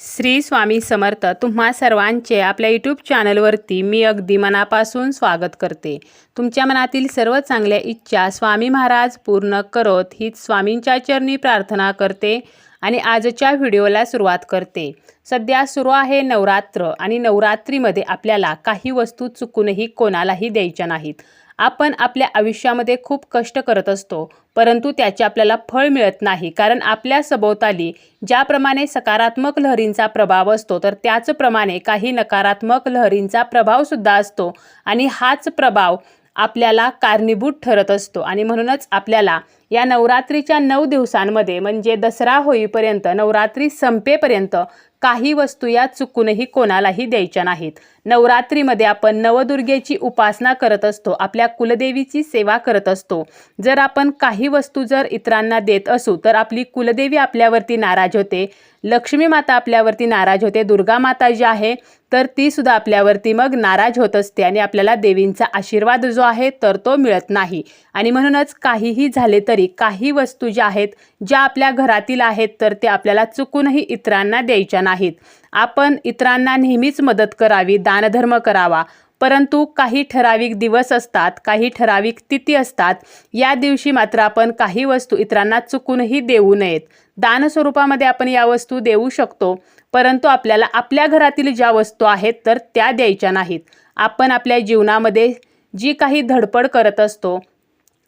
श्री स्वामी समर्थ तुम्हा सर्वांचे आपल्या यूट्यूब चॅनलवरती मी अगदी मनापासून स्वागत करते. तुमच्या मनातील सर्व चांगल्या इच्छा स्वामी महाराज पूर्ण करोत हीच स्वामींच्या चरणी प्रार्थना करते आणि आजच्या व्हिडिओला सुरुवात करते. सध्या सुरू आहे नवरात्र आणि नवरात्रीमध्ये आपल्याला काही वस्तू चुकूनही कोणालाही द्यायच्या नाहीत. आपण आपल्या आयुष्यामध्ये खूप कष्ट करत असतो परंतु त्याचे आपल्याला फळ मिळत नाही. कारण आपल्या सभोवताली ज्याप्रमाणे सकारात्मक लहरींचा प्रभाव असतो तर त्याचप्रमाणे काही नकारात्मक लहरींचा प्रभावसुद्धा असतो आणि हाच प्रभाव आपल्याला कारणीभूत ठरत असतो. आणि म्हणूनच आपल्याला या नवरात्रीच्या नऊ दिवसांमध्ये म्हणजे दसरा होईपर्यंत नवरात्री संपेपर्यंत काही वस्तू या चुकूनही कोणालाही द्यायच्या नाहीत. नवरात्रीमध्ये आपण नवदुर्गेची उपासना करत असतो आपल्या कुलदेवीची सेवा करत असतो. जर आपण काही वस्तू जर इतरांना देत असू तर आपली कुलदेवी आपल्यावरती नाराज होते. लक्ष्मी माता आपल्यावरती नाराज होते. दुर्गा माता जी आहे तर ती सुद्धा आपल्यावरती मग नाराज होत असते आणि आपल्याला देवींचा आशीर्वाद जो आहे तर तो मिळत नाही. आणि म्हणूनच काहीही झाले तरी काही वस्तू ज्या आहेत ज्या आपल्या घरातील आहेत तर त्या आपल्याला चुकूनही इतरांना द्यायच्या नाहीत. आपण इतरांना नेहमीच मदत करावी दानधर्म करावा. परंतु काही ठराविक दिवस असतात काही ठराविक तिथी असतात. या दिवशी मात्र आपण काही वस्तू इतरांना चुकूनही देऊ नयेत. दान स्वरूपामध्ये आपण या वस्तू देऊ शकतो परंतु आपल्याला आपल्या घरातील ज्या वस्तू आहेत तर त्या द्यायच्या नाहीत. आपण आपल्या जीवनामध्ये जी काही धडपड करत असतो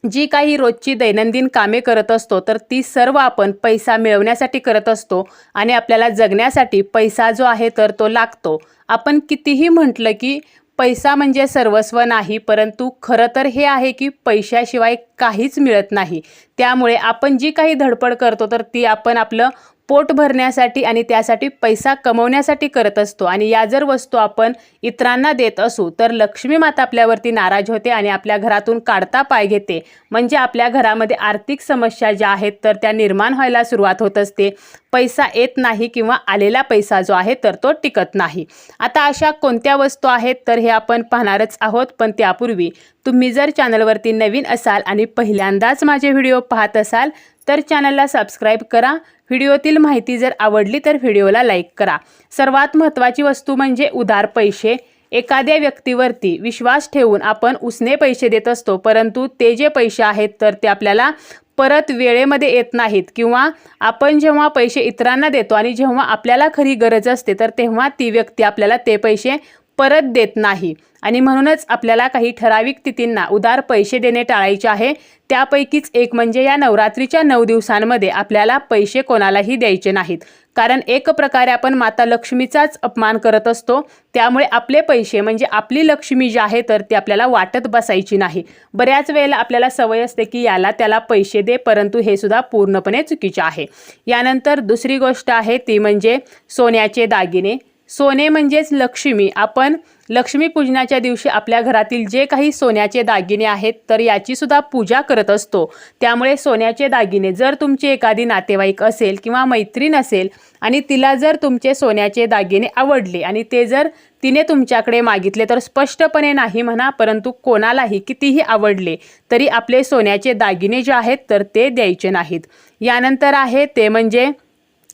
जी काही रोजची दैनंदिन कामे करत असतो तर ती सर्व आपण पैसा मिळवण्यासाठी करत असतो आणि आपल्याला जगण्यासाठी पैसा जो आहे तर तो लागतो. आपण कितीही म्हटलं की पैसा म्हणजे सर्वस्व नाही परंतु खरं तर हे आहे की पैशाशिवाय काहीच मिळत नाही. त्यामुळे आपण जी काही धडपड करतो तर ती आपण आपलं पोट भरण्यासाठी आणि त्यासाठी पैसा कमवण्यासाठी करत असतो. आणि या जर वस्तू आपण इतरांना देत असू तर लक्ष्मी माता आपल्यावरती नाराज होते आणि आपल्या घरातून काढता पाय घेते. म्हणजे आपल्या घरामध्ये आर्थिक समस्या ज्या आहेत तर त्या निर्माण व्हायला सुरुवात होत असते. पैसा येत नाही किंवा आलेला पैसा जो आहे तर तो टिकत नाही. आता अशा कोणत्या वस्तू आहेत तर हे आपण पाहणारच आहोत. पण त्यापूर्वी तुम्ही जर चॅनलवरती नवीन असाल आणि पहिल्यांदाच माझे व्हिडिओ पाहत असाल तर चॅनलला सबस्क्राईब करा. व्हिडिओतील माहिती जर आवडली तर व्हिडिओला लाईक करा. सर्वात महत्त्वाची वस्तू म्हणजे उधार पैसे. एखाद्या व्यक्तीवरती विश्वास ठेवून आपण उसने पैसे देत असतो परंतु ते जे पैसे आहेत तर ते आपल्याला परत वेळेमध्ये येत नाहीत किंवा आपण जेव्हा पैसे इतरांना देतो आणि जेव्हा आपल्याला खरी गरज असते तर तेव्हा ती व्यक्ती आपल्याला ते पैसे परत देत नाही. आणि म्हणूनच आपल्याला काही ठराविक तिथींना उदार पैसे देणे टाळायचे आहे. त्यापैकीच एक म्हणजे या नवरात्रीच्या नऊ दिवसांमध्ये आपल्याला पैसे कोणालाही द्यायचे नाहीत. कारण एक प्रकारे आपण माता लक्ष्मीचाच अपमान करत असतो. त्यामुळे आपले पैसे म्हणजे आपली लक्ष्मी जी आहे तर ती आपल्याला वाटत बसायची नाही. बऱ्याच वेळेला आपल्याला सवय असते की याला त्याला पैसे दे परंतु हे सुद्धा पूर्णपणे चुकीचे आहे. यानंतर दुसरी गोष्ट आहे ती म्हणजे सोन्याचे दागिने. सोने म्हणजेच लक्ष्मी. आपण लक्ष्मीपूजनाच्या दिवशी आपल्या घरातील जे काही सोन्याचे दागिने आहेत तर याची सुद्धा पूजा करत असतो. त्यामुळे सोन्याचे दागिने जर तुमची एखादी नातेवाईक असेल किंवा मैत्रीण असेल आणि तिला जर तुमचे सोन्याचे दागिने आवडले आणि ते जर तिने तुमच्याकडे मागितले तर स्पष्टपणे नाही म्हणा परंतु कोणालाही कितीही आवडले तरी आपले सोन्याचे दागिने जे आहेत तर ते द्यायचे नाहीत. यानंतर आहे ते म्हणजे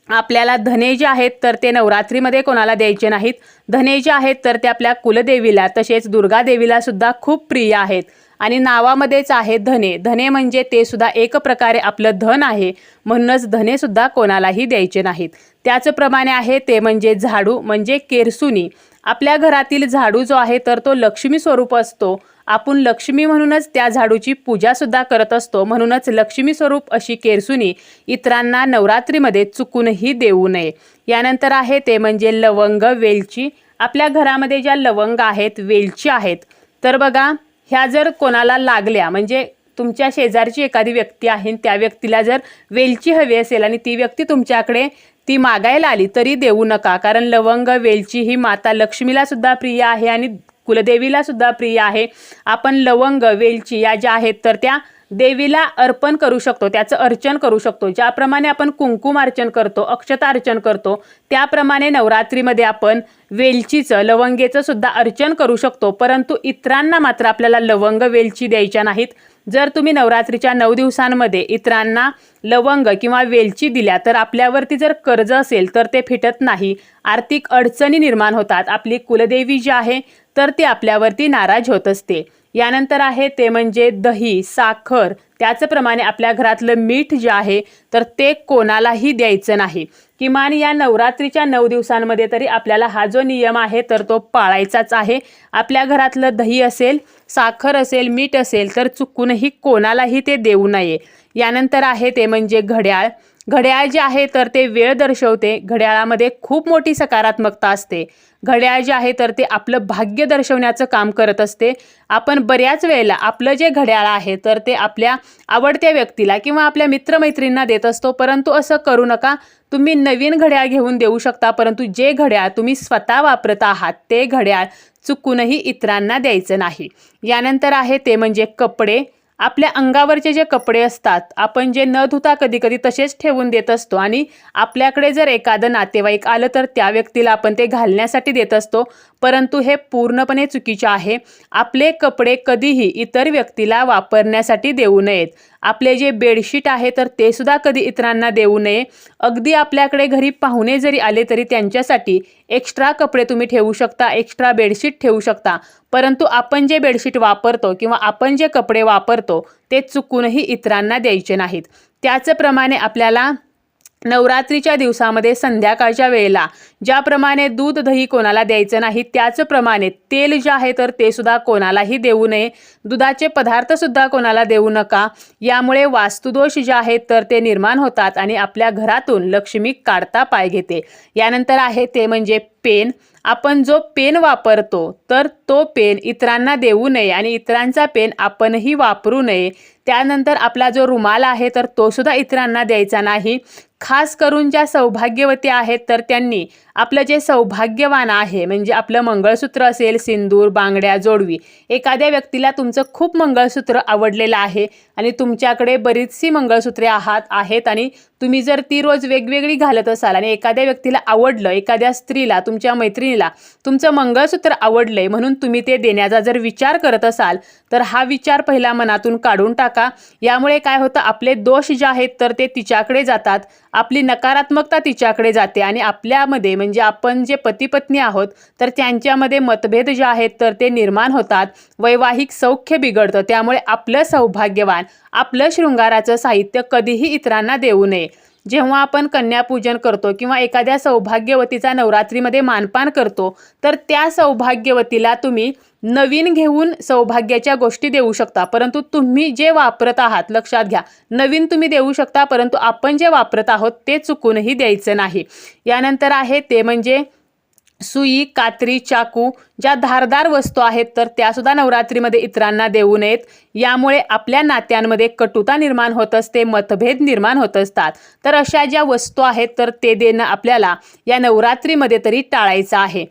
आपल्याला धने जे आहेत तर ते नवरात्रीमध्ये कोणाला द्यायचे नाहीत. धने जे आहेत तर ते आपल्या कुलदेवीला तसेच दुर्गा देवीला सुद्धा खूप प्रिय आहेत. आणि नावामध्येच आहे धने. धने म्हणजे ते सुद्धा एक प्रकारे आपलं धन आहे. म्हणूनच धने सुद्धा कोणालाही द्यायचे नाहीत. त्याचप्रमाणे आहे ते म्हणजे झाडू म्हणजे केरसुनी. आपल्या घरातील झाडू जो आहे तर तो लक्ष्मी स्वरूप असतो. आपण लक्ष्मी म्हणूनच त्या झाडूची पूजासुद्धा करत असतो. म्हणूनच लक्ष्मी स्वरूप अशी केरसुनी इतरांना नवरात्रीमध्ये चुकूनही देऊ नये. यानंतर आहे ते म्हणजे लवंग वेलची. आपल्या घरामध्ये ज्या लवंग आहेत वेलची आहेत तर बघा ह्या जर कोणाला लागल्या म्हणजे तुमच्या शेजारची एखादी व्यक्ती आहे त्या व्यक्तीला जर वेलची हवी असेल आणि ती व्यक्ती तुमच्याकडे ती मागायला आली तरी देऊ नका. कारण लवंग वेलची ही माता लक्ष्मीला सुद्धा प्रिय आहे आणि कुलदेवीला सुद्धा प्रिय आहे. आपण लवंग वेलची या ज्या आहेत तर त्या देवीला अर्पण करू शकतो त्याचं अर्चन करू शकतो. ज्याप्रमाणे आपण कुंकुम अर्चन करतो अक्षता अर्चन करतो त्याप्रमाणे नवरात्रीमध्ये आपण वेलचीचं लवंगेचं सुद्धा अर्चन करू शकतो. परंतु इतरांना मात्र आपल्याला लवंग वेलची द्यायच्या नाहीत. जर तुम्ही नवरात्रीच्या नऊ दिवसांमध्ये इतरांना लवंग किंवा वेलची दिल्या तर आपल्यावरती जर कर्ज असेल तर ते फिटत नाही. आर्थिक अडचणी निर्माण होतात. आपली कुलदेवी जी आहे तर ती आपल्यावरती नाराज होत असते. यानंतर आहे ते म्हणजे दही साखर त्याचप्रमाणे आपल्या घरातलं मीठ जे आहे तर ते कोणालाही द्यायचं नाही. किमान या नवरात्रीच्या नऊ दिवसांमध्ये तरी आपल्याला हा जो नियम आहे तर तो पाळायचाच आहे. आपल्या घरातलं दही असेल साखर असेल मीठ असेल तर चुकूनही कोणालाही ते देऊ नये. यानंतर आहे ते म्हणजे घड्याळ. घड्याळ जे आहे तर ते वेळ दर्शवते. घड्याळामध्ये खूप मोठी सकारात्मकता असते. घड्याळ जे आहे तर ते आपलं भाग्य दर्शवण्याचं काम करत असते. आपण बऱ्याच वेळेला आपलं जे घड्याळ आहे तर ते आपल्या आवडत्या व्यक्तीला किंवा आपल्या मित्रमैत्रींना देत असतो. परंतु असं करू नका. तुम्ही नवीन घड्याळ घेऊन देऊ शकता. परंतु जे घड्याळ तुम्ही स्वतः वापरत आहात ते घड्याळ चुकूनही इतरांना द्यायचं नाही. यानंतर आहे ते म्हणजे कपडे. आपल्या अंगावरचे जे कपडे असतात आपण जे न धुता कधी कधी तसेच ठेवून देत असतो आणि आपल्याकडे जर एखादं नातेवाईक आलं तर त्या व्यक्तीला आपण ते घालण्यासाठी देत असतो. परंतु हे पूर्णपणे चुकीचे आहे. आपले कपडे कधीही इतर व्यक्तीला वापरण्यासाठी देऊ नयेत. आपले जे बेडशीट आहे तर ते सुद्धा कधी इतरांना देऊ नये. अगदी आपल्याकडे घरी पाहुणे जरी आले तरी त्यांच्यासाठी एक्स्ट्रा कपडे तुम्ही ठेवू शकता एक्स्ट्रा बेडशीट ठेवू शकता. परंतु आपण जे बेडशीट वापरतो किंवा आपण जे कपडे वापरतो ते चुकूनही इतरांना द्यायचे नाहीत. त्याचप्रमाणे आपल्याला नवरात्रीच्या दिवसामध्ये संध्याकाळच्या वेळेला. ज्याप्रमाणे दूध दही कोणाला द्यायचं नाही त्याचप्रमाणे तेल जे आहे तर ते सुद्धा कोणालाही देऊ नये. दुधाचे पदार्थसुद्धा कोणाला देऊ नका. यामुळे वास्तुदोष जे आहेत तर ते निर्माण होतात आणि आपल्या घरातून लक्ष्मी काढता पाय घेते. यानंतर आहे ते म्हणजे पेन. आपण जो पेन वापरतो तर तो पेन इतरांना देऊ नये आणि इतरांचा पेन आपणही वापरू नये. त्यानंतर आपला जो रुमाल आहे तर तो सुद्धा इतरांना द्यायचा नाही. खास करून ज्या सौभाग्यवती आहेत तर त्यांनी आपलं जे सौभाग्यवान आहे म्हणजे आपलं मंगळसूत्र असेल सिंदूर बांगड्या जोडवी एखाद्या व्यक्तीला तुमचं खूप मंगळसूत्र आवडलेलं आहे आणि तुमच्याकडे बरीचशी मंगळसूत्रे आहात आहेत आणि तुम्ही जर ती रोज वेगवेगळी घालत असाल आणि एखाद्या व्यक्तीला आवडलं एखाद्या स्त्रीला तुमच्या मैत्रिणीला तुमचं मंगळसूत्र आवडलंय म्हणून तुम्ही ते देण्याचा जर विचार करत असाल तर हा विचार पहिला मनातून काढून टाका. यामुळे काय होतं आपले दोष जे आहेत तर ते तिच्याकडे जातात. आपली नकारात्मकता तिच्याकडे जाते आणि आपल्यामध्ये म्हणजे आपण जे पती पत्नी आहोत तर त्यांच्यामध्ये मतभेद जे आहेत तर ते निर्माण होतात. वैवाहिक सौख्य बिघडतं. त्यामुळे आपलं सौभाग्यवान आपलं शृंगाराचं साहित्य कधीही इतरांना देऊ नये. जेव्हा आपण कन्यापूजन करतो किंवा एखाद्या सौभाग्यवतीचा नवरात्रीमध्ये मानपान करतो तर त्या सौभाग्यवतीला तुम्ही नवीन घेऊन सौभाग्याच्या गोष्टी देऊ शकता. परंतु तुम्ही जे वापरत आहात लक्षात घ्या नवीन तुम्ही देऊ शकता परंतु आपण जे वापरत आहोत ते चुकूनही द्यायचं नाही. यानंतर आहे ते म्हणजे सुई कात्री चाकू ज्या धारदार वस्तू आहेत तर त्यासुद्धा नवरात्रीमध्ये इतरांना देऊ नयेत. यामुळे आपल्या नात्यांमध्ये कटुता निर्माण होत असते मतभेद निर्माण होत असतात. तर अशा ज्या वस्तू आहेत तर ते देणं आपल्याला या नवरात्रीमध्ये तरी टाळायचं आहे.